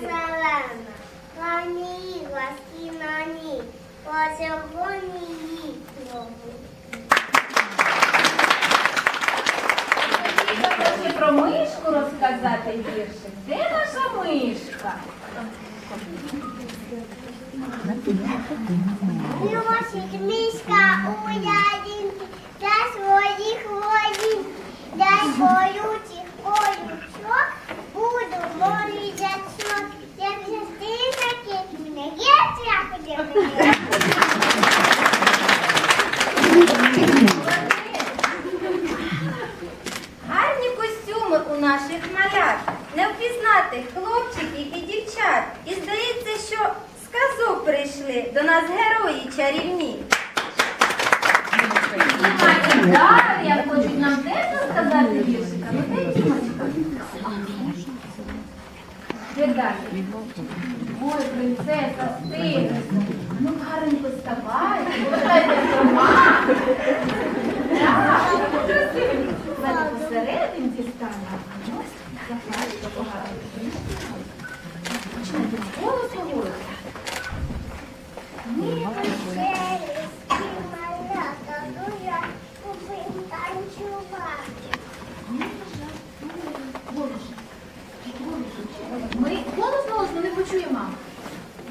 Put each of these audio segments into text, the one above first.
зелена. Пані ласки на по червоній про мишку розказати віршик. Де наша мишка? Носить мишка у ялинки прийшли до нас герої чарівні. Дар'я хочуть нам теж розказати віршика. Ну де Дімочка? Де Дар'я? Ой, принцеса, стигнеться. Ну, гарненько вставай, повертайся сама. Так, красивенько. Посерединці станемо. Ось, так,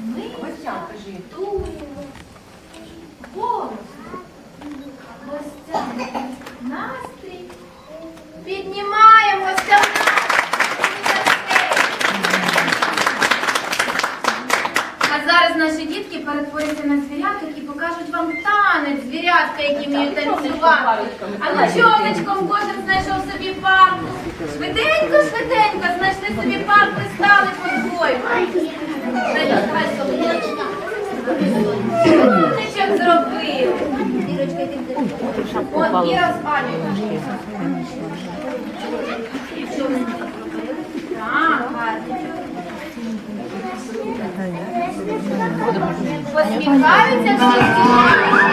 Ми готуємо звірятка, які вміють танцювати. А човничком кожен знайшов собі парку. Швиденько, швиденько знайшли собі парку і стали сонечко. Сонечок зробили. От з Анею. Так, гарно. Посміхаються всі